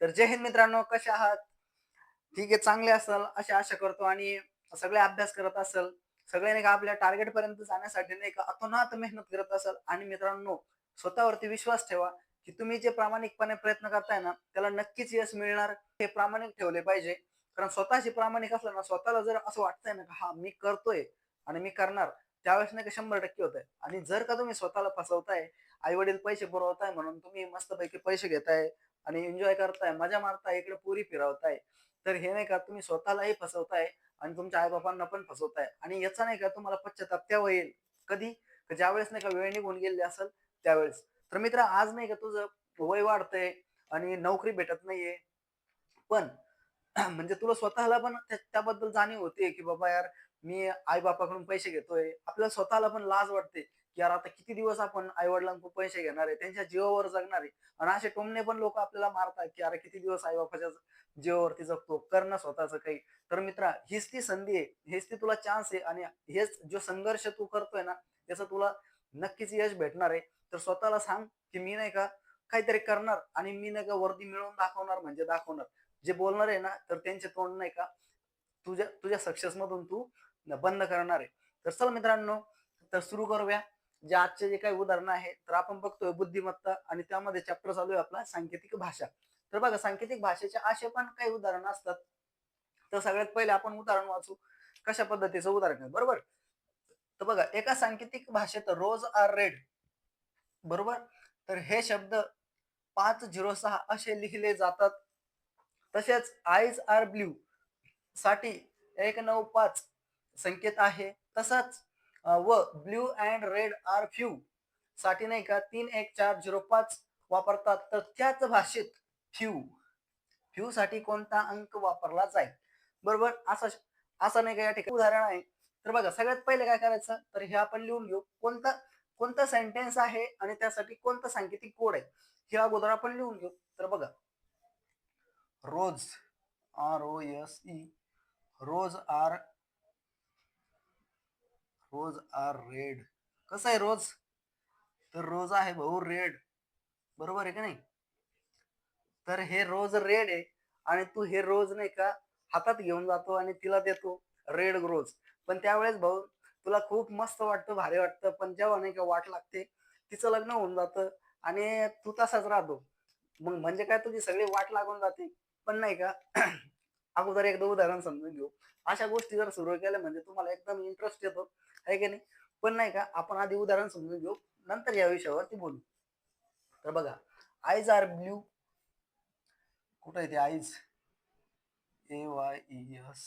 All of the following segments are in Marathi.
तर जय हिंद मित्रांनो कसे आहात? ठीक आहे चांगले असाल अशी आशा करतो. आणि सगळे अभ्यास करत असेल सगळे नाही का आपल्या टार्गेट पर्यंत जाण्यासाठी नाही का अतोनात मेहनत करत असाल. आणि मित्रांनो स्वतःवरती विश्वास ठेवा की तुम्ही जे प्रामाणिकपणे प्रयत्न करताय ना त्याला नक्कीच यश मिळणार हे प्रामाणिक ठेवले पाहिजे. कारण स्वतःशी प्रामाणिक असलं ना स्वतःला जर असं वाटतंय ना का हा मी करतोय आणि मी करणार त्यावेळेस नाही का शंभर टक्के होत आहे आणि जर का तुम्ही स्वतःला फसवताय आई वडील पैसे पुरवताय म्हणून तुम्ही मस्तपैकी पैसे घेताय आणि एन्जॉय करताय मजा मारताय इकडे पुरी फिरवताय. तर हे नाही का तुम्ही स्वतःलाही फसवताय आणि तुमच्या आईबापांना पण फसवताय. आणि याचा नाही का तुम्हाला पश्चाताप तेव्हा येईल कधी ज्यावेळेस नाही का वेळ निघून गेली असेल त्यावेळेस. तर मित्र आज नाही का तुझं वय वाढतंय आणि नोकरी भेटत नाहीये. पण म्हणजे तुला स्वतःला पण त्याबद्दल जाणीव होते की बाबा यार मी आई बापाकडून पैसे घेतोय. आपल्याला स्वतःला पण लाज वाटते. यार आता किती दिवस आपण आई वडिलांकडून पैसे घेणार आहे? त्यांच्या जीवावर जगणार आहे. आणि असे टोमणे पण लोक आपल्याला मारतात की अरे किती दिवस आई बापाच्या जीवावरती जगतो? कर ना स्वतःच काही. तर मित्रा हीच ती संधी आहे. हेच ती तुला चान्स आहे. आणि हेच जो संघर्ष तू करतोय ना त्याचं तुला नक्कीच यश भेटणार आहे. तर स्वतःला सांग की मी नाही का काहीतरी करणार आणि मी नाही का वर्दी मिळवून दाखवणार म्हणजे दाखवणार. जे बोलणार आहे ना तर त्यांचे तोंड नाही का तुझ्या तुझ्या सक्सेस मधून तू बंद करणार आहे. तर चल मित्रांनो तर सुरू करूया. जे आजचे जे काही उदाहरणं आहे तर आपण बघतोय बुद्धिमत्ता आणि त्यामध्ये चॅप्टर चालू आहे आपला सांकेतिक भाषा. तर बघा सांकेतिक भाषेचे असे पण काही उदाहरण असतात. तर सगळ्यात पहिले आपण उदाहरण वाचू. कशा पद्धतीचं उदाहरण आहे? बरोबर? तर बघा एका सांकेतिक भाषेत रोज आर रेड बरोबर? तर हे शब्द पाच झिरो सहा असे लिहिले जातात. तसेच आईज आर ब्ल्यू साठी एक नऊ पाच संकेत आहे. तसाच व blue and red are few साठी नाही का तीन एक चार झिरो पाच वापरतात. तर त्याच भाषेत फ्यू फ्यू साठी कोणता अंक वापरला जाईल? बरोबर? असा असं नाही का या ठिकाणी उदाहरण आहे. तर बघा सगळ्यात पहिले काय करायचं? तर हे आपण लिहून घेऊ. कोणता कोणता सेंटेन्स आहे आणि त्यासाठी कोणता सांकेतिक कोड आहे? हे अगोदर आपण लिहून घेऊ. तर बघा. Rose R O S E rose R rose R red. कसं आहे रोज? तर रोज आहे भाऊ रेड. बरोबर आहे का नाही? तर हे रोज रेड आहे आणि तू हे रोज नाही का हातात घेऊन जातो आणि तिला देतो रेड रोज. पण त्यावेळेस भाऊ तुला खूप मस्त वाटतं भारी वाटतं पण जेव्हा नाही का वाट लागते तिचं लग्न होऊन जातं आणि तू तसाच राहतो. मग म्हणजे काय तुझी सगळी वाट लागून जाते? पण नाही का अगोदर एकदा उदाहरण समजून घेऊ. अशा गोष्टी जर सुरू केल्या म्हणजे तुम्हाला एकदम इंटरेस्ट येतो. आहे की नाही? पण नाही का आपण आधी उदाहरण समजून घेऊ नंतर या विषयावरती बोलू. तर बघा आईज आर ब्ल्यू कुठं येते eyes A Y S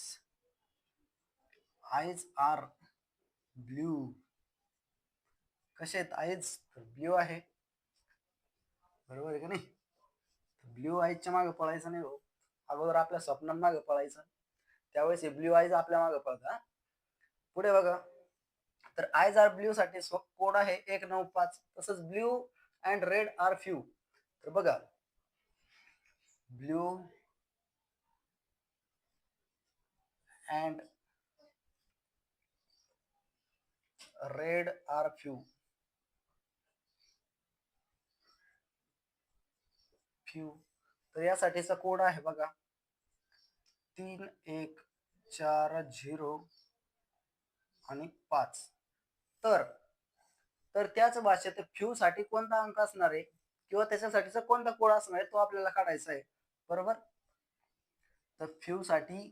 eyes are blue कसे आहेत आईज तर ब्ल्यू आहे. बरोबर आहे का नाही? ब्ल्यू आईजच्या मागे पळायचं नाही भाऊ अगोदर आपल्या स्वप्नांमागे पळायचं. त्यावेळेस हे ब्ल्यू आईज आपल्या मागे पळतात पुढे बघा. तर आयज आर ब्ल्यू साठी कोड आहे? एक नऊ पाच. तसंच blue and red are few तर बघा. Blue and red are few few तर यासाठीचा कोड आहे बघा. तीन एक चार झिरो आणि पाच. तर तर त्याच भाषेत फ्यू साठी कोणता अंक असणार आहे? किंवा त्याच्यासाठीचा कोणता कोड असणार आहे? तो आपल्याला काढायचा आहे. बरोबर? तर फ्यू साठी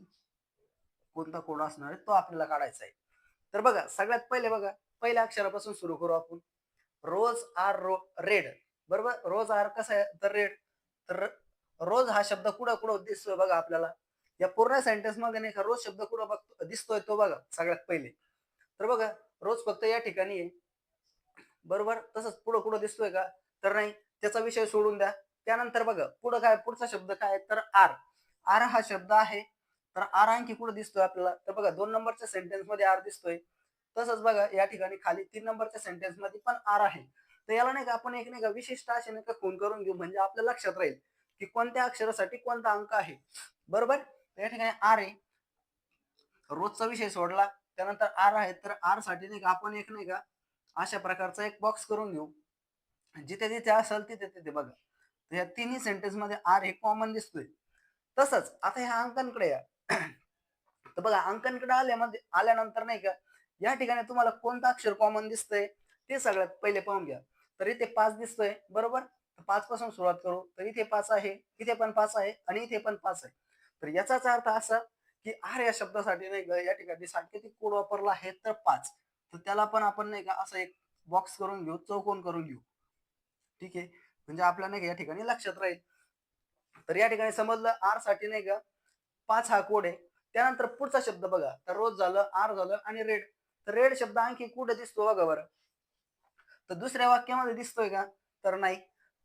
कोणता कोड असणार आहे? तो आपल्याला काढायचा आहे. तर बघा सगळ्यात पहिले बघा पहिल्या अक्षरापासून सुरू करू आपण. रोज आर रो रेड. बरोबर? रोज आर कसा आहे? तर रेड. तर रोज हा शब्द कुठं कुठं दिसतोय बघा आपल्याला. या पूर्ण सेंटेन्समध्ये नाही का रोज शब्द कुठं बघतो दिसतोय तो बघा सगळ्यात पहिले. तर बघा रोज फक्त या ठिकाणी आहे बरोबर? तसंच पुढं कुठं दिसतोय का? तर नाही त्याचा विषय सोडून द्या. त्यानंतर बघा पुढं काय पुढचा शब्द काय? तर आर. आर हा शब्द आहे. तर आर आणखी कुठं दिसतोय आपल्याला? तर बघा दोन नंबरच्या सेंटेन्समध्ये आर दिसतोय. तसंच बघा या ठिकाणी खाली तीन नंबरच्या सेंटेन्समध्ये पण आर आहे. तर याला नाही का आपण एक नाही का विशिष्ट असे नाही का खून करून घेऊ. म्हणजे आपल्या लक्षात राहील की कोणत्या अक्षरासाठी कोणता अंक आहे. बरोबर? या ठिकाणी आर आहे. रोजचा विषय सोडला. त्यानंतर आर आहे तर आरसाठी नाही का आपण एक नाही का अशा प्रकारचा एक बॉक्स करून घेऊ. जिथे जिथे असेल तिथे तिथे बघा. तर या तिन्ही सेंटेन्समध्ये आर हे कॉमन दिसतोय. तसंच आता ह्या अंकांकडे या. तर बघा अंकांकडे आल्यामध्ये आल्यानंतर नाही का या ठिकाणी तुम्हाला कोणतं अक्षर कॉमन दिसतंय ते सगळ्यात पहिले पाहून घ्या. तर इथे पाच दिसतोय बरोबर? पाच पासून सुरुवात करू. तर इथे पाच आहे इथे पण पाच आहे आणि इथे पण पाच आहे. तर याचाच अर्थ असा की आर या शब्दासाठी नाही का या ठिकाणी सांकेतिक कोड वापरला आहे तर पाच. तर त्याला पण आपण नाही का असं एक बॉक्स करून घेऊ चौकोन करून घेऊ. ठीक आहे? म्हणजे आपल्या नाही का या ठिकाणी लक्षात राहील. तर या ठिकाणी समजलं आरसाठी नाही का पाच हा कोड आहे. त्यानंतर पुढचा शब्द बघा. तर रोज झालं आर झालं आणि रेड तर रेड शब्द आणखी कुठे दिसतो बघा बरं. तर दुसऱ्या वाक्यामध्ये दिसतोय का? तर नाही.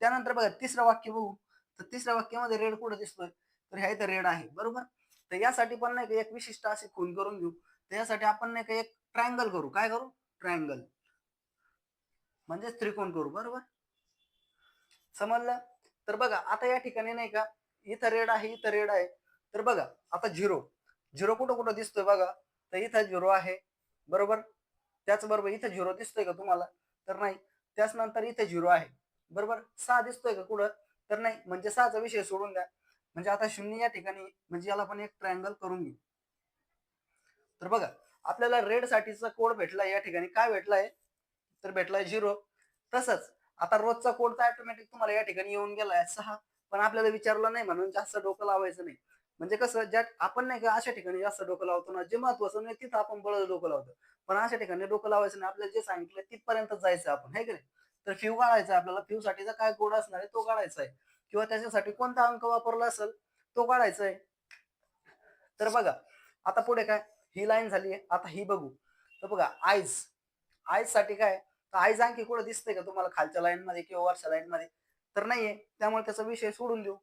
त्यानंतर बघा तिसरं वाक्य बघू. तर तिसऱ्या वाक्यामध्ये रेड कुठे दिसतोय? तर ह्या इथं रेड आहे. बरोबर? तर यासाठी पण नाही का एक विशिष्ट अशी खून करून घेऊ. तर यासाठी आपण नाही का एक ट्रायंगल करू. काय करू? ट्रायंगल म्हणजे त्रिकोण करू. बरोबर? समजलं? तर बघा आता या ठिकाणी नाही का इथं रेड आहे इथं रेड आहे. तर बघा आता झिरो. झिरो कुठं कुठं दिसतोय बघा. तर इथं झिरो आहे. बरोबर? त्याचबरोबर इथं झिरो दिसतोय का तुम्हाला? तर नाही. त्याच नंतर इथे झिरो आहे. बरोबर? सहा दिसतोय का कुठं? तर नाही. म्हणजे सहाचा विषय सोडून द्या. म्हणजे आता शून्य या ठिकाणी म्हणजे याला पण एक ट्रायंगल करून घेऊ. तर बघा आपल्याला रेड साठीचा कोड भेटलाय या ठिकाणी. काय भेटलाय? तर भेटलाय झिरो तसंच आता रोजचा कोड तर ऑटोमॅटिक तुम्हाला या ठिकाणी येऊन गेलाय सहा. पण आपल्याला विचारलं नाही म्हणून जास्त डोकं लावायचं नाही. म्हणजे कसं ज्या आपण नाही का अशा ठिकाणी जास्त डोकं लावतो ना जे महत्वाचं नाही तिथं आपण बळ डोकं लावतो. पण अशा ठिकाणी डोकं लावायचं नाही आपल्याला जे सांगितलं तिथपर्यंत जायचं आपण हे की नाही? तर फ्यू काढायचा आपल्याला फ्यू साठीचा काय कोड असणार आहे तो काढायचा आहे. किंवा त्याच्यासाठी कोणता अंक वापरला असेल तो काढायचा आहे तर बघा आता पुढे काय? ही लाईन झाली आहे. आता ही बघू. तर बघा आईज आईजसाठी काय? तर आईज आणखी कुठं दिसतंय का तुम्हाला? खालच्या लाईन मध्ये किंवा वरच्या लाईन मध्ये? तर नाहीये. त्यामुळे त्याचा विषय सोडून देऊ.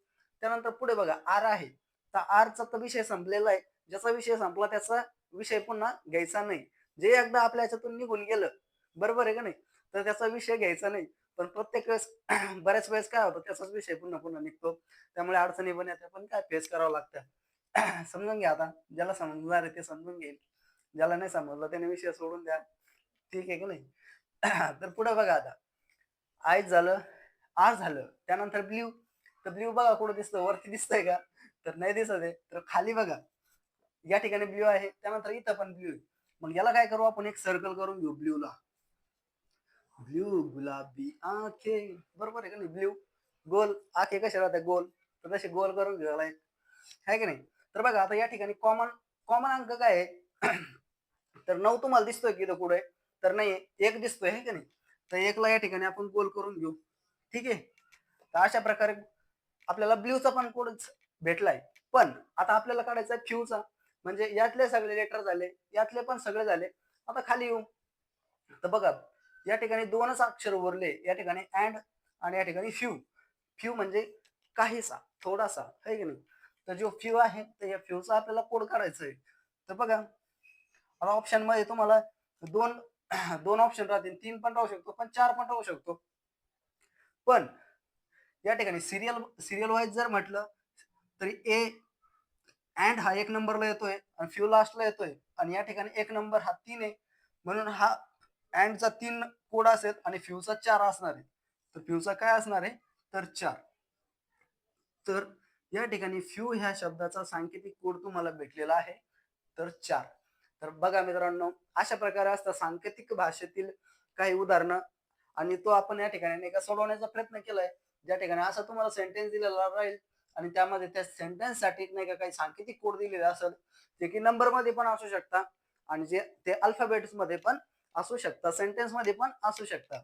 त्यानंतर पुढे बघा आर आहे. तर आरचा तर विषय संपलेला आहे. ज्याचा विषय संपला त्याचा विषय पुन्हा घ्यायचा नाही. जे एकदा आपल्या याच्यातून निघून गेलं बरोबर आहे का नाही? तर त्याचा विषय घ्यायचा नाही. पण प्रत्येक वेळेस बऱ्याच वेळेस काय होतं त्याचाच विषय पुन्हा पुन्हा निघतो. त्यामुळे अडचणी पण येतात पण काय फेस करावं लागतं. समजून घ्या आता ज्याला समजणार आहे ते समजून घेईल. ज्याला नाही समजलं त्याने विषय सोडून द्या. ठीक आहे की नाही? तर पुढे बघा आता. आय झालं आर झालं त्यानंतर ब्ल्यू. तर ब्ल्यू बघा कुठं दिसतं वरती दिसतंय का? तर नाही दिसत आहे. तर खाली बघा. या ठिकाणी ब्ल्यू आहे त्यानंतर इथं पण ब्ल्यू आहे. मग याला काय करू आपण? एक सर्कल करून घेऊ ब्ल्यूला. ब्ल्यू गुलाबी आखे. बरोबर आहे का नाही? ब्ल्यू गोल आखे कसे राहते गोल तर तसे गोल करून घ्यायला आहे की नाही? तर बघा आता या ठिकाणी कॉमन कॉमन अंक काय आहे? तर नऊ तुम्हाला दिसतोय की इथं पुढे. तर नाही एक दिसतोय हे की नाही? तर एकला या ठिकाणी आपण गोल करून घेऊ. ठीक आहे? तर अशा प्रकारे आपल्याला ब्ल्यूचा पण कोड भेटलाय. पण आता आपल्याला काढायचा फ्यूचा म्हणजे यातले सगळे लेटर झाले यातले पण सगळे झाले. आता खाली येऊ. तर बघा या ठिकाणी दोनच अक्षर उरले. या ठिकाणी अँड आणि या ठिकाणी फ्यू फ्यू म्हणजे काहीसा थोडासा आहे की नाही? तर जो फ्यू आहे तर या फ्यूचा आपल्याला कोड काढायचा आहे तर बघा आता ऑप्शनमध्ये तुम्हाला दोन दोन ऑप्शन राहतील. तीन पण राहू शकतो पण चार पण राहू शकतो. पण या ठिकाणी सिरियल सिरियल वाईज जर म्हटलं तरी ए अँड हा एक नंबरला येतोय आणि फ्यू लास्टला येतोय. आणि या ठिकाणी एक नंबर हा तीन आहे. म्हणून हा अँडचा तीन कोड असेल आणि फ्यूचा चार असणार आहे. तर फ्यूचा काय असणार आहे? तर चार. तर या ठिकाणी फ्यू ह्या शब्दाचा सांकेतिक कोड तुम्हाला भेटलेला आहे. तर चार. तर बघा मित्रांनो अशा प्रकारे असतात सांकेतिक भाषेतील काही उदाहरणं. आणि तो आपण या ठिकाणी नाही का सोडवण्याचा प्रयत्न केलाय. ज्या ठिकाणी असा तुम्हाला सेंटेन्स दिलेला राहील. आणि त्यामध्ये त्या सेंटेन्ससाठी नाही का काही सांकेतिक कोड दिलेले असेल. जे की नंबरमध्ये पण असू शकता. आणि जे ते अल्फाबेट्समध्ये पण असू शकतात सेंटेन्समध्ये पण असू शकतात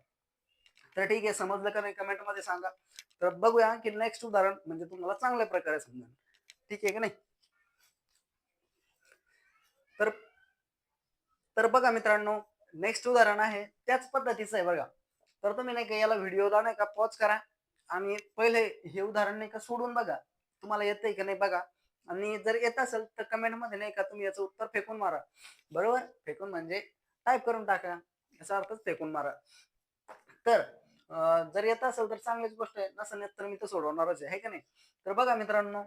तर ठीक आहे समजलं का नाही? कमेंटमध्ये सांगा. तर बघूया की नेक्स्ट उदाहरण म्हणजे तुम्हाला चांगल्या प्रकारे समजेल. ठीक आहे की नाही? तर तर बघा मित्रांनो नेक्स्ट उदाहरण आहे. त्याच पद्धतीचं आहे बघा. तर तुम्ही नाही का याला व्हिडिओला नाही का पॉज करा आणि पहिले हे उदाहरण नाही का सोडून बघा. तुम्हाला येतंय का नाही बघा. आणि जर येत असेल तर कमेंटमध्ये नाही का तुम्ही याचं उत्तर फेकून मारा. बरोबर? फेकून म्हणजे टाईप करून टाका. याचा अर्थच फेकून मारा. तर जर येत असेल तर चांगलीच गोष्ट आहे. नसेल तर मी तर सोडवणारच आहे. का नाही? तर बघा मित्रांनो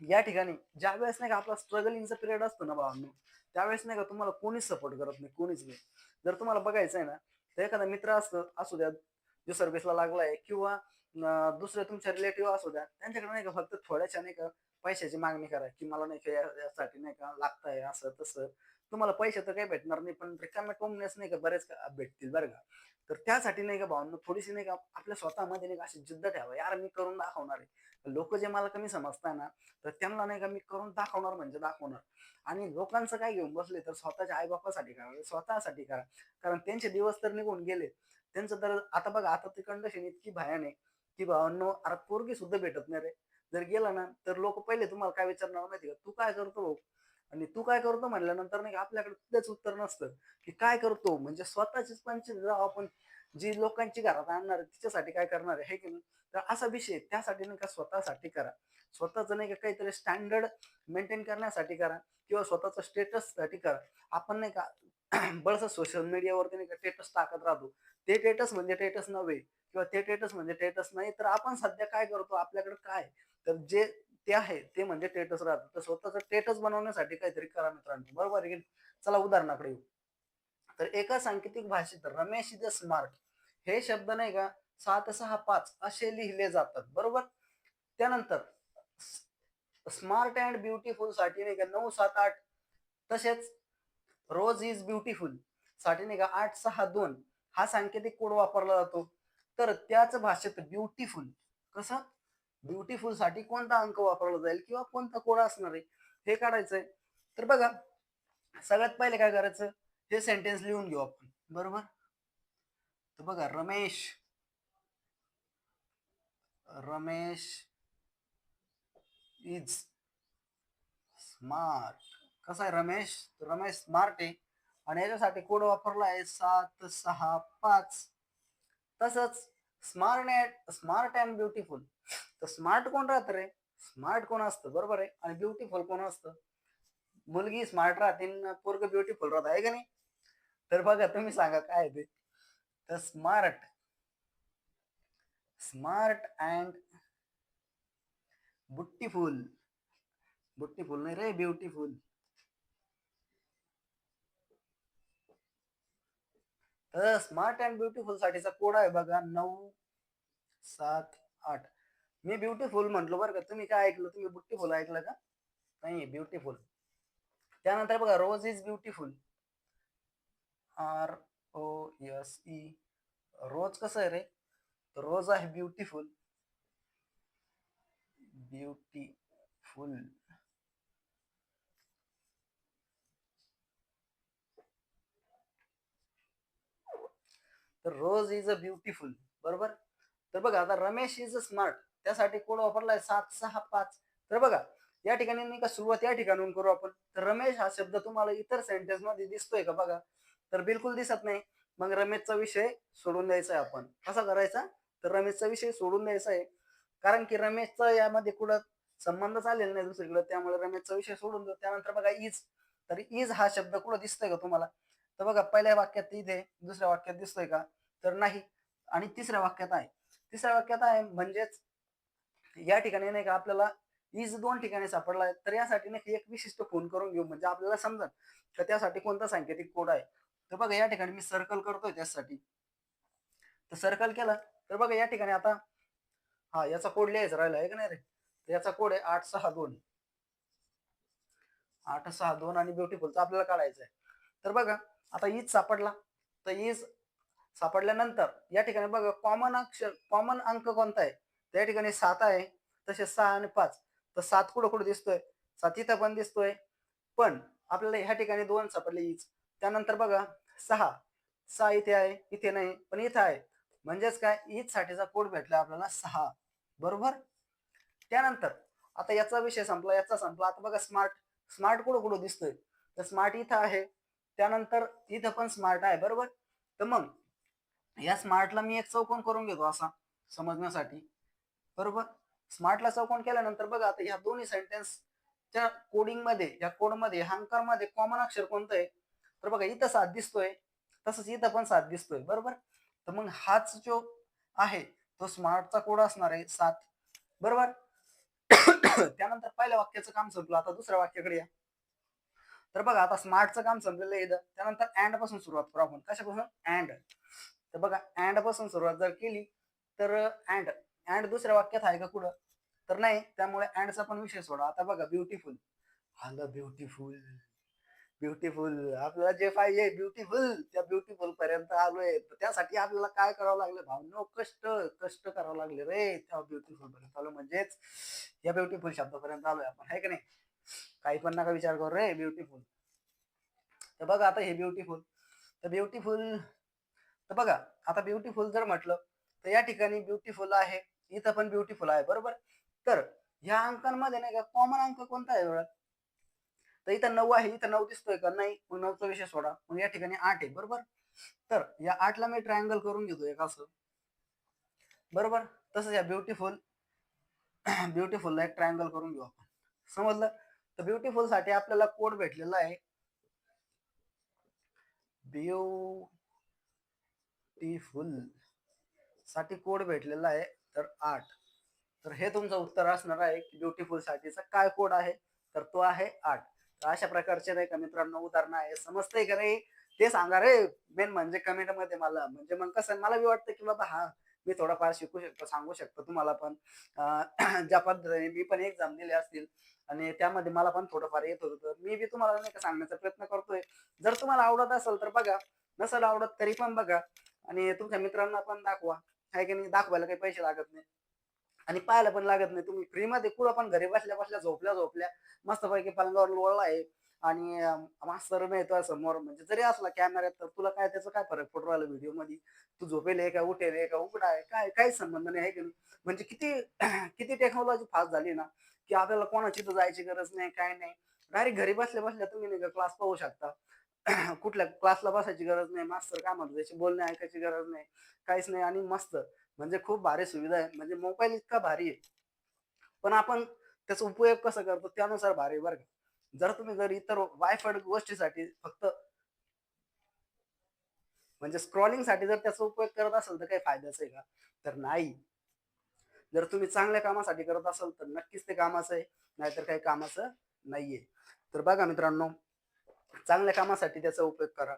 या ठिकाणी ज्या वेळेस नाही का आपला स्ट्रगलिंगचा पिरियड असतो ना बाबांनो त्यावेळेस नाही का तुम्हाला कोणीच सपोर्ट करत नाही कोणीच नाही. जर तुम्हाला बघायचं आहे ना तर एखादा मित्र असतं असू द्या जो सर्व्हिसला लागलाय किंवा दुसरे तुमच्या रिलेटिव्ह असू द्या त्यांच्याकडे नाही का फक्त थोड्याशा नाही का पैशाची मागणी करा की मला नाही का यासाठी नाही का लागताय असं तसं. तुम्हाला पैसे तर काही भेटणार नाही पण रिकाम्या टोमण्यास नाही का बरेच का भेटतील बरं का? तर त्यासाठी नाही का भावना थोडीशी नाही का आपल्या स्वतःमध्ये नाही का अशी जिद्द ठेवा यार मी करून दाखवणार आहे. लोक जे मला कमी समजताय ना तर त्यांना नाही का मी करून दाखवणार म्हणजे दाखवणार. आणि लोकांचं काय घेऊन बसले तर स्वतःच्या आईबापासाठी करा स्वतःसाठी करा. कारण त्यांचे दिवस तर निघून गेले. त्यांचं तर आता बघा आता ती कंडिशन इतकी भयान आहे की भावांनो अरे पोरगी सुद्धा भेटत नाही रे. जर गेला ना तर लोक पहिले तुम्हाला काय विचारणार माहिती का? तू काय करतो भाऊ? आणि तू काय करतो म्हणल्यानंतर नाही का आपल्याकडे तेच उत्तर नसतं. की काय करतो? म्हणजे स्वतःचीच पंचायत जाऊ आपण. जी लोकांची घरात आणणार आहे, तिच्यासाठी काय करणार आहे? हे की नाही? तर असा विषय त्यासाठी नाही का स्वतःसाठी करा. स्वतःच नाही का काहीतरी स्टँडर्ड मेंटेन करण्यासाठी करा. किंवा स्वतःचं स्टेटससाठी करा. आपण नाही का बळस सोशल मीडियावरती नाही का स्टेटस टाकत राहतो. ते स्टेटस म्हणजे स्टेटस नव्हे. किंवा ते स्टेटस म्हणजे स्टेटस नाही. तर आपण सध्या काय करतो? आपल्याकडे काय? तर जे ते आहे ते म्हणजे टेटस राहतं. तर स्वतःच टेटस बनवण्यासाठी काहीतरी करा मित्रांनो. बरोबर आहे की चला उदाहरणाकडे येऊ. तर एका सांकेतिक भाषेत रमेश इज स्मार्ट. हे शब्द नाही का? सात सहा पाच असे लिहिले जातात. बरोबर? त्यानंतर स्मार्ट अँड ब्युटिफुलसाठी नाही का नऊ सात आठ तसेच रोज इज ब्युटिफुलसाठी नाही का आठ सहा दोन हा सांकेतिक कोड वापरला जातो. तर त्याच भाषेत ब्युटिफुल कसं? ब्युटिफुलसाठी कोणता अंक वापरला जाईल किंवा कोणता कोड असणार आहे हे काढायचंय. तर बघा सगळ्यात पहिले काय करायचं? हे सेंटेन्स लिहून घेऊ आपण. बरोबर? तर बघा रमेश. रमेश इज स्मार्ट कसा आहे रमेश? रमेश स्मार्ट आहे. आणि याच्यासाठी कोड वापरला आहे सात सहा पाच. तसंच smart and smart and beautiful तर स्मार्ट कोण राहत रे? स्मार्ट कोण असतं? बरोबर आहे. आणि ब्युटिफुल कोण असतं? मुलगी स्मार्ट राहते पोरग ब्युटिफुल राहत आहे का नाही? तर बघा तुम्ही सांगा काय ते? तर smart smart and beautiful beautiful नाही रे ब्युटिफुल तर स्मार्ट अँड ब्युटिफुल साठीचा कोड आहे बघा नऊ सात आठ. मी ब्युटिफुल म्हटलो बरं का. तुम्ही काय ऐकलं? तुम्ही ब्युटिफुल ऐकलं का? नाही ब्युटिफुल त्यानंतर बघा rose is beautiful R O S E rose कसं आहे रे? रोज आहे ब्युटिफुल ब्युटिफुल तर रोज इज़ अ ब्युटिफुल बरोबर? तर बघा, आता रमेश इज़ अ स्मार्ट त्यासाठी कोड वापरलाय सात सहा पाच. तर बघा या ठिकाणी नाही का सुरुवात या ठिकाणून करू आपण? तर रमेश हा शब्द तुम्हाला इतर सेंटेन्समध्ये दिसतोय का बघा? तर बिलकुल दिसत नाही. मग रमेशचा विषय सोडून द्यायचा आहे आपण. कसा करायचा? तर रमेशचा विषय सोडून द्यायचा आहे. कारण की रमेशचा यामध्ये कुठं संबंधच आलेला नाही दुसरीकडे. त्यामुळे रमेशचा विषय सोडून देऊ. त्यानंतर बघा इज तर इज हा शब्द कुठं दिसतोय का तुम्हाला? तर बघा पहिल्या वाक्यात इथे दुसऱ्या वाक्यात दिसतोय का? तर नाही. आणि तिसऱ्या वाक्यात आहे. तिसऱ्या वाक्यात आहे म्हणजेच या ठिकाणी नाही का आपल्याला इज दोन ठिकाणी सापडला तर यासाठी नाही एक विशिष्ट फोन करून घेऊ. म्हणजे आपल्याला समजा तर त्यासाठी कोणता सांकेतिक कोड आहे? तर बघा या ठिकाणी मी सर्कल करतोय त्यासाठी तर सर्कल केला. तर बघा या ठिकाणी आता हा याचा कोड लिहायचा राहिला आहे का नाही रे? तर याचा कोड आहे आठ सहा दोन. आठ सहा दोन आणि ब्युटिफुलचा आपल्याला काढायचा आहे. तर बघा आता ईज सापडला. तर ईज सापडल्यानंतर या ठिकाणी बघा कॉमन अक्षर कॉमन अंक कोणता आहे? त्या ठिकाणी सात आहे तसे सहा आणि पाच. तर सात कुठं कुठं दिसतोय? सात इथं पण दिसतोय. पण आपल्याला ह्या ठिकाणी दोन सापडले इज त्यानंतर बघा सहा. सहा इथे आहे इथे नाही पण इथं आहे. म्हणजेच काय? ईद साठीचा कोड भेटला आपल्याला सहा. बरोबर? त्यानंतर आता याचा विषय संपला याचा संपला. आता बघा स्मार्ट स्मार्ट कुठं कुठं दिसतोय? तर स्मार्ट इथं आहे. त्यानंतर इथं पण स्मार्ट आहे बरोबर? तर मग या स्मार्टला मी एक चौकोन करून घेतो असा समजण्यासाठी. बरोबर? स्मार्टला चौकोन केल्यानंतर बघा आता ह्या दोन्ही सेंटेन्सच्या कोडिंगमध्ये या कोडमध्ये हंकारमध्ये कॉमन अक्षर कोणतं आहे? तर बघा इथं साथ दिसतोय तसंच इथं पण साथ दिसतोय बरोबर? तर मग हाच जो आहे तो स्मार्टचा कोड असणार आहे सात बरोबर? त्यानंतर पहिल्या वाक्याचं काम संपलं आता दुसऱ्या वाक्याकडे या. तर बघा आता स्मार्टचं काम संपलेलं आहे इथं. त्यानंतर अँडपासून सुरुवात करू आपण. कशापासून? अँड तर बघा अँडपासून सुरुवात जर केली तर अँड अँड दुसऱ्या वाक्यात आहे का कुठं? तर नाही त्यामुळे अँडचा पण विषय सोडा. आता बघा ब्युटिफुल आलं ब्युटिफुल ब्युटिफुल आपल्याला जे पाहिजे ब्युटिफुल त्या ब्युटिफुल पर्यंत आलोय. तर त्यासाठी आपल्याला काय करावं लागलं? भावनो कष्ट. कष्ट करावं लागले रे. त्या ब्युटिफुल पर्यंत आलो. म्हणजेच या ब्युटिफुल शब्दापर्यंत आलोय आपण. आहे का नाही? काही पण नका विचार करू रे. ब्युटिफुल तर बघा आता हे ब्युटिफुल तर ब्युटिफुल तर बघा आता ब्युटिफुल जर म्हटलं तर या ठिकाणी ब्युटिफुल आहे. इथं पण ब्युटिफुल आहे बरोबर? तर ह्या अंकांमध्ये नाही का कॉमन अंक कोणता आहे एवढा तर इथं नऊ आहे इथं नऊ दिसतोय का? नाही मग नऊचा विषय सोडा. मग या ठिकाणी आठ आहे बरोबर? तर या आठला मी ट्रायंगल करून घेतो एक असं. बरोबर? तसंच या ब्युटिफुल ब्युटिफुलला एक ट्रायंगल करून घेऊ आपण. समजलं? तर ब्युटिफुलसाठी आपल्याला कोड भेटलेला आहे. ब्युटिफुलसाठी कोड भेटलेला आहे. तर आठ. तर हे तुमचं उत्तर असणार आहे की ब्युटिफुल साठीचा काय कोड आहे? तर तो आहे आठ. तर अशा प्रकारचे नाही का मित्रांनो उदाहरणं आहे. समजतंय का रे ते सांगा रे. मेन म्हणजे कमेंटमध्ये मला. म्हणजे मग कसं मला बी वाटतं की बाबा हा मी थोडंफार शिकू शकतो सांगू शकतो तुम्हाला पण. ज्या पद्धतीने मी पण एक्झाम दिले असतील आणि त्यामध्ये मला पण थोडंफार येत होतं तर मी बी तुम्हाला नाही का सांगण्याचा प्रयत्न करतोय. जर तुम्हाला आवडत असेल तर बघा. नसेल आवडत तरी पण बघा. आणि तुमच्या मित्रांना पण दाखवा. आहे की नाही दाखवायला काही पैसे लागत नाही. आणि पाहायला पण लागत नाही. तुम्ही फ्रीमध्ये कुठं पण घरी बसल्या बसल्या झोपल्या झोपल्या मस्तपैकी पलंगावर लोळला आहे. आणि मास्तर मिळतोय समोर. म्हणजे जरी असला कॅमेऱ्यात तर तुला काय त्याचा काय फरक पडू राहिला व्हिडिओमध्ये? तू झोपेल आहे का? उठेल आहे का? उघडा आहे. काय काही संबंध नाही आहे की नाही? म्हणजे किती किती टेक्नॉलॉजी फास्ट झाली ना की आपल्याला कोणाची तर जायची गरज नाही काय नाही. डायरेक्ट घरी बसल्या बसल्या तुम्ही नाही का क्लास पाहू शकता. कुठल्या क्लासला बसायची गरज नाही मास्तर काय म्हणतो त्याची बोलणे ऐकायची गरज नाही काहीच नाही आणि मस्त. म्हणजे खूप भारी सुविधा आहे. म्हणजे मोबाईल इतका भारी आहे. पण आपण त्याचा उपयोग कसा करतो त्यानुसार भारी बरं का. जर तुम्ही जर इतर वायफाय गोष्टीसाठी फक्त म्हणजे स्क्रॉलिंगसाठी जर त्याचा उपयोग करत असेल तर काही फायद्याच आहे का? तर नाही. जर तुम्ही चांगल्या कामासाठी करत असाल तर नक्कीच ते कामाचं आहे. नाहीतर काही कामाचं नाहीये. तर बघा मित्रांनो चांगल्या कामासाठी त्याचा उपयोग करा.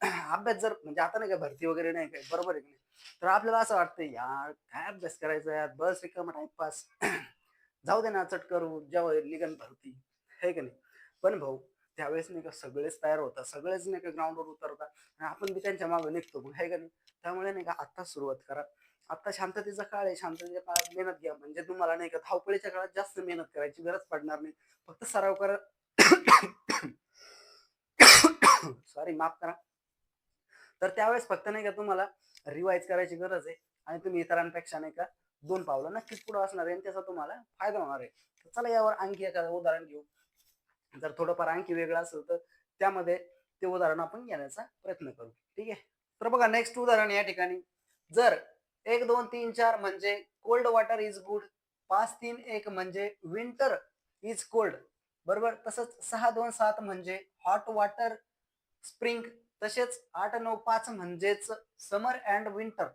अभ्यास जर म्हणजे आता नाही का भरती वगैरे नाही काय बरोबर आहे की नाही? तर आपल्याला असं वाटतं यार काय अभ्यास करायचा यार? बस रिकामा टाइमपास. जाऊ दे ना चट करू जेव्हा निघन भरती. हे की नाही? पण भाऊ त्यावेळेस नाही का सगळेच तयार होतात सगळेच नाही का ग्राउंडवर उतरतात आणि आपण बी त्यांच्या मागे निघतो मग हे का नाही? त्यामुळे नाही का आत्ता सुरुवात करा. आता शांततेचा काळ आहे शांततेच्या काळात मेहनत घ्या. म्हणजे तुम्हाला नाही का धावपळीच्या काळात जास्त मेहनत करायची गरज पडणार नाही. फक्त सराव करा. सॉरी माफ करा. तर त्यावेळेस फक्त नाही का तुम्हाला रिवाईज करायची गरज आहे आणि तुम्ही इतरांपेक्षा नाही का दोन पावलं नक्कीच पुढे असणार आहे आणि त्याचा तुम्हाला फायदा होणार आहे. तर चला यावर आणखी एखादं उदाहरण घेऊ. जर थोडंफार आणखी वेगळं असेल तर त्यामध्ये ते उदाहरण आपण घेण्याचा प्रयत्न करू. ठीक आहे? तर बघा नेक्स्ट उदाहरण या ठिकाणी. जर एक दोन तीन चार म्हणजे कोल्ड वॉटर इज गुड पाच तीन एक म्हणजे विंटर इज कोल्ड बरोबर? तसंच सहा दोन सात म्हणजे हॉट वॉटर स्प्रिंग तसेच आठ नऊ पाच म्हणजेच समर अँड विंटर.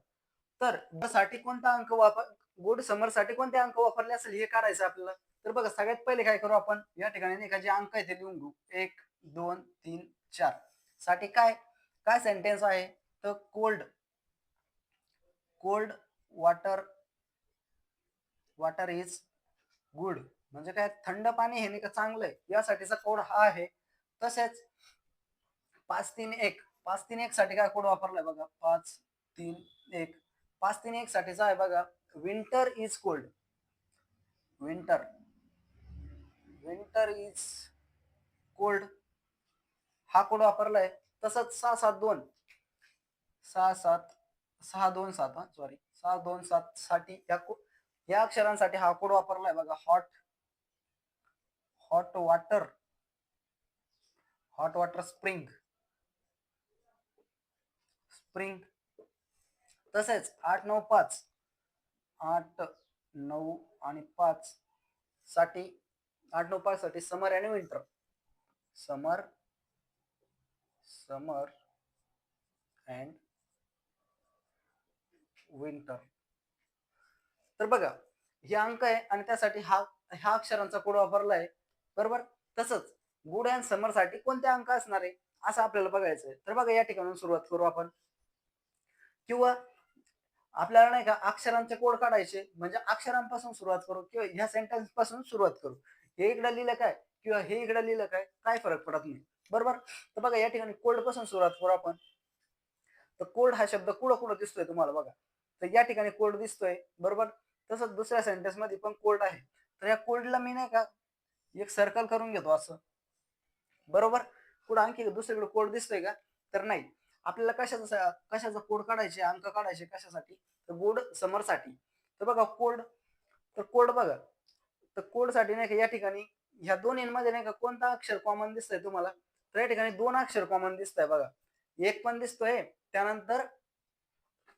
तर साठी कोणता अंक वापर गुड समरसाठी कोणते अंक वापरले असेल हे काढायचं आपल्याला. तर बघा सगळ्यात पहिले काय करू आपण? या ठिकाणी एखादे अंक इथे लिहून घेऊ. एक दोन तीन चार. साठी काय काय सेंटेन्स आहे? तर cold cold water water is good म्हणजे काय थंड पाणी हे नाही का चांगलं आहे. यासाठीचा कोड हा आहे. तसेच पाच तीन एक. पाच तीन एक साठी काय कोड वापरलाय बघा. पाच तीन एक. पाच तीन एक साठीचा आहे बघा. Winter is cold winter winter is cold हा कोड वापरलाय. तसंच सहा सात दोन. सहा सात सहा दोन सात हा सॉरी सहा दोन सात साठी या को- या अक्षरांसाठी हा कोड वापरलाय बघा. Hot hot water hot water spring print तसेच आठ नऊ पाच आठ नऊ आणि पाच साठी आठ नऊ पाच साठी समर आणि winter. Summer summer and winter. तर बघा हे अंक आहे आणि त्यासाठी हा ह्या अक्षरांचा कोड वापरला आहे बरोबर? तसंच गुड अँड समरसाठी कोणते अंक असणार आहे? असं आपल्याला बघायचं आहे तर बघा या ठिकाणून सुरुवात करू आपण. किंवा आपल्याला नाही का अक्षरांचे कोड काढायचे म्हणजे अक्षरांपासून सुरुवात करू किंवा ह्या सेंटेन्सपासून सुरुवात करू. हे इकडे लिहिलं काय? किंवा हे इकडे लिहिलं काय? काय फरक पडत नाही. बरोबर? तर बघा या ठिकाणी कोल्डपासून सुरुवात करू आपण. तर कोल्ड हा शब्द कुठं कुठं दिसतोय तुम्हाला बघा. तर या ठिकाणी कोल्ड दिसतोय. बरोबर? तसंच दुसऱ्या सेंटेन्समध्ये पण कोल्ड आहे. तर या कोल्डला मी नाही का एक सर्कल करून घेतो असं. बरोबर? कुठं आणखी दुसरीकडे कोड दिसतोय का? तर नाही. आपल्याला कशाचा कशाचा कोड काढायचे अंक काढायचे कशासाठी? तर गोड समरसाठी. तर बघा कोड तर कोड बघा. तर कोडसाठी नाही का या ठिकाणी ह्या दोन्हीमध्ये नाही का कोणता अक्षर कॉमन दिसतंय तुम्हाला? तर या ठिकाणी दोन अक्षर कॉमन दिसतंय बघा. एक पण दिसतोय त्यानंतर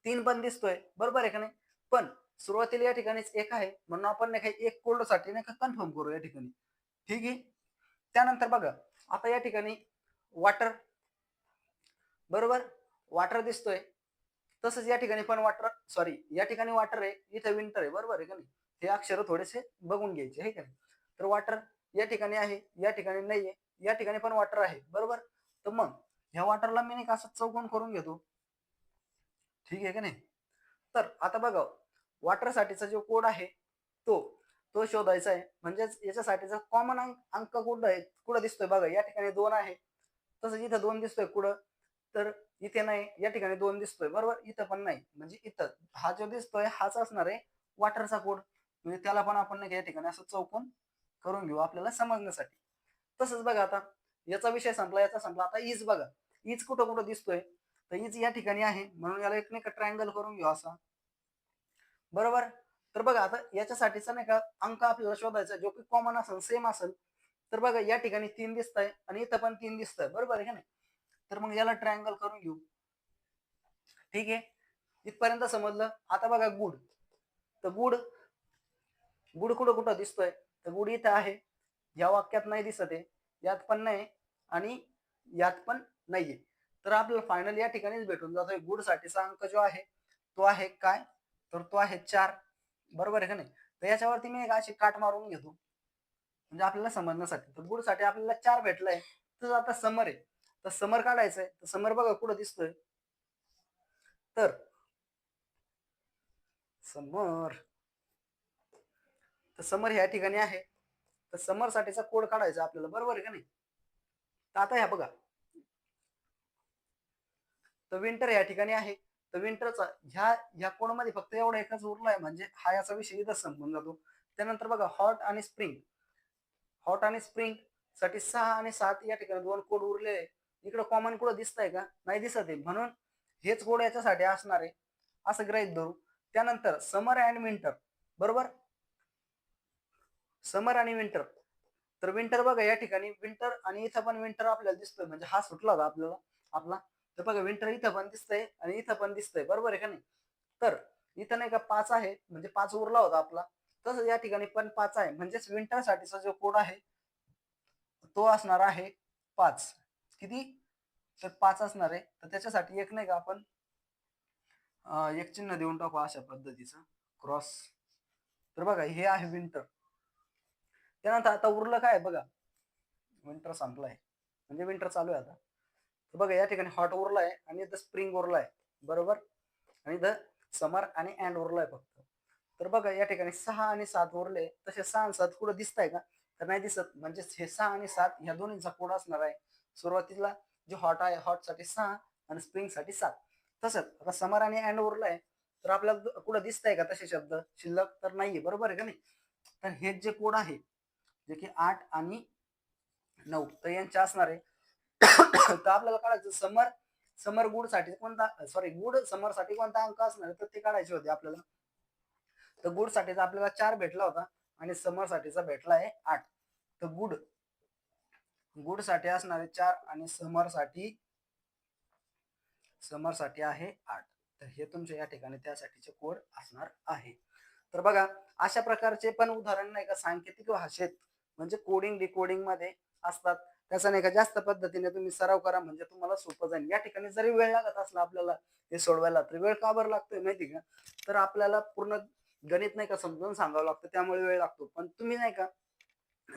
तीन पण दिसतोय. बरोबर आहे का नाही? पण सुरुवातीला या ठिकाणीच एक आहे. म्हणून आपण नाही का एक कोडसाठी नाही का कन्फर्म करू या ठिकाणी. ठीक आहे? त्यानंतर बघा आता या ठिकाणी वॉटर बरोबर? वॉटर दिसतोय. तसंच या ठिकाणी पण वॉटर सॉरी या ठिकाणी वॉटर आहे इथं विंटर आहे. बरोबर आहे का नाही? हे अक्षर थोडेसे बघून घ्यायचे आहे का नाही? तर वॉटर या ठिकाणी आहे या ठिकाणी नाहीये या ठिकाणी पण वॉटर आहे. बरोबर? तर मग ह्या वॉटरला मी नाही का असं चौकोन करून घेतो. ठीक आहे का नाही? तर आता बघा वॉटरसाठीचा जो कोड आहे तो तो शोधायचा आहे. म्हणजेच याच्यासाठीचा कॉमन अंक अंक कुठं आहे कुठं दिसतोय? बघा या ठिकाणी दोन आहे. तसंच इथं दोन दिसतोय. कुठं? तर इथे नाही या ठिकाणी दोन दिसतोय. बरोबर? इथं पण नाही. म्हणजे इथं. हा जो दिसतोय हाच असणार आहे वॉटरचा कोड म्हणजे त्याला पण आपण नाही या ठिकाणी असं चौकोन करून घेऊ आपल्याला समजण्यासाठी. तसंच बघा आता. याचा विषय संपला याचा संपला. आता इज बघा. इज कुठं कुठं दिसतोय. तर इज या ठिकाणी आहे. म्हणून याला एक नाही का ट्रायंगल करून घेऊ असा. बरोबर? तर बघा आता याच्यासाठीचा नाही का अंक आपल्याला शोधायचा जो की कॉमन असेल सेम असेल. तर बघा या ठिकाणी तीन दिसत आहे आणि इथं पण तीन दिसत आहे बरोबर आहे का नाही? तर मग याला ट्रायंगल करून घेऊ. ठीक आहे? इथपर्यंत समजलं? आता बघा गुड तर गुड गुड कुठं कुठं दिसतोय? तर गुड इथं आहे. या वाक्यात नाही दिसत आहे. यात पण नाही आणि यात पण नाहीये. तर आपल्याला फायनल या ठिकाणीच भेटून जातोय. गुड साठीचा अंक जो आहे तो आहे काय? तर तो आहे चार. बरोबर आहे का नाही? तर याच्यावरती मी एक अशी काट मारून घेतो. म्हणजे आपल्याला समजण्यासाठी. तर गुडसाठी आपल्याला चार भेटलंय. तर आता समर आहे. तर समर काढायचंय. तर समर बघा कुठं दिसतोय. तर समर. तर समर ह्या ठिकाणी आहे. तर समर साठीचा कोड काढायचा आपल्याला. बरोबर आहे का नाही? तर आता ह्या बघा. तर विंटर या ठिकाणी आहे. तर विंटरचा ह्या ह्या कोडमध्ये फक्त एवढा एकच उरलाय म्हणजे हा याचा विषय इथं संपून जातो. त्यानंतर बघा हॉट आणि स्प्रिंग हॉट आणि स्प्रिंगसाठी सहा आणि सात या ठिकाणी दोन कोड उरले इकडं कॉमन कोड दिसतंय का? नाही दिसत आहे. म्हणून हेच कोड याच्यासाठी असणार आहे. असं ग्रहित धरू. त्यानंतर समर अँड विंटर बरोबर? समर आणि विंटर तर विंटर बघा या ठिकाणी विंटर आणि इथं पण विंटर आपल्याला दिसतोय. म्हणजे हा सुटला होता आपल्याला आपला. तर बघा विंटर इथं पण दिसतंय आणि इथं पण दिसतंय. बरोबर आहे का नाही? तर इथं नाही का पाच आहे. म्हणजे पाच उरला होता आपला. तसंच या ठिकाणी पण पाच आहे. म्हणजेच विंटर साठीचा जो कोड आहे तो असणार आहे पाच. किती? तर पाच असणार आहे. तर त्याच्यासाठी एक नाही का आपण एक चिन्ह देऊन टाकू अशा पद्धतीचं. क्रॉस तर बघा हे आहे विंटर त्यानंतर आता उरलं काय बघा? विंटर संपलाय. म्हणजे विंटर चालू आहे आता. तर बघा या ठिकाणी हॉट उरला आहे आणि द स्प्रिंग उरला आहे बरोबर? आणि द समर आणि अँड उरलाय फक्त. तर बघा या ठिकाणी सहा आणि सात उरले. तसे सहा आणि सात कुठं दिसत आहे का? तर नाही दिसत. म्हणजे हे सहा आणि सात ह्या दोन्हीचा कोड असणार आहे. सुरुवातीला जे हॉट आहे हॉटसाठी सहा आणि स्प्रिंगसाठी सात. तसंच आता समर आणि अँड उरलाय तर आपल्याला कुठं दिसत आहे का तसे शब्द? शिल्लक तर नाहीये बरोबर आहे का नाही? तर हे जे कोड आहे जे की आठ आणि नऊ तर यांचे असणार आहे. तर आपल्याला काढायचं समर समर गुडसाठी कोणता सॉरी गुड समरसाठी कोणता अंक असणार तर ते काढायचे होते आपल्याला. तर गुड साठीचा आपल्याला चार भेटला होता आणि समर साठीचा भेटला आहे आठ. तर गुड गुडसाठी असणारे चार आणि समरसाठी समरसाठी आहे आठ. तर हे तुमच्या या ठिकाणी त्यासाठीचे कोड असणार आहे. तर बघा अशा प्रकारचे पण उदाहरण नाही का सांकेतिक भाषेत म्हणजे कोडिंग डिकोडिंगमध्ये असतात. त्याचा नाही का जास्त पद्धतीने तुम्ही सराव करा म्हणजे तुम्हाला सोपं जाईल. या ठिकाणी जरी वेळ लागत असला आपल्याला हे सोडवायला तर वेळ का बरं लागतोय माहिती का? तर आपल्याला पूर्ण गणित नाही का समजून सांगावं लागतं त्यामुळे वेळ लागतो. पण तुम्ही नाही का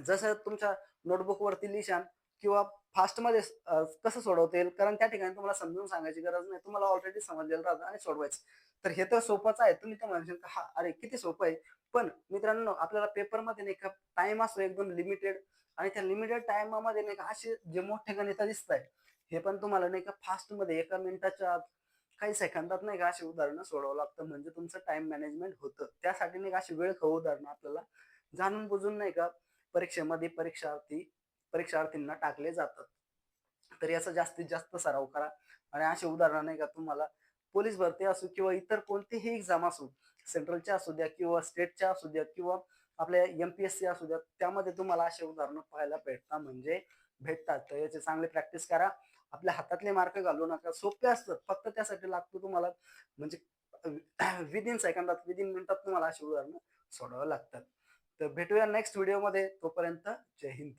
जसं तुमच्या नोटबुकवरती लिशान किंवा फास्टमध्ये कसं सोडवता येईल? कारण त्या ठिकाणी तुम्हाला समजून सांगायची गरज नाही. तुम्हाला ऑलरेडी समजलेलं राहतं आणि सोडवायचं. तर हे तर सोपंच आहे. तुम्ही तर म्हणशील का हा अरे किती सोपं आहे? पण मित्रांनो आपल्याला पेपरमध्ये नाही का टाइम असतो एकदम लिमिटेड आणि त्या लिमिटेड टाइमामध्ये नाही का असे जे मोठे गणित दिसत आहे हे पण तुम्हाला नाही का फास्टमध्ये एका मिनिटाच्या आत काही सेकंदात नाही का अशी उदाहरणं सोडवावं लागतं. म्हणजे तुमचं टाइम मॅनेजमेंट होतं. त्यासाठी नाही का अशी वेळ खाऊ उदाहरणं आपल्याला जाणून बुजून नाही का परीक्षेमध्ये परीक्षार्थी परीक्षार्थींना टाकले जातात. तर याचा जास्तीत जास्त सराव करा. आणि अशी उदाहरणं नाही का तुम्हाला पोलीस भरती असो किंवा इतर कोणतीही एक्झाम असो सेंट्रलच्या असू द्या किंवा स्टेटच्या असू द्या किंवा आपल्या एम पी एस सी असू द्या त्यामध्ये तुम्हाला असे उदाहरणं पाहायला भेटतात. म्हणजे भेटतात. तर याची चांगली प्रॅक्टिस करा. आपल्या हातातले मार्क घालू नका. सोपे असतात. फक्त त्यासाठी लागतो तुम्हाला म्हणजे विदिन सेकंदात विदिन मिनिटात तुम्हाला अशी उदाहरणं सोडावं लागतात. तर भेटूया नेक्स्ट व्हिडिओमध्ये तोपर्यंत जय हिंद.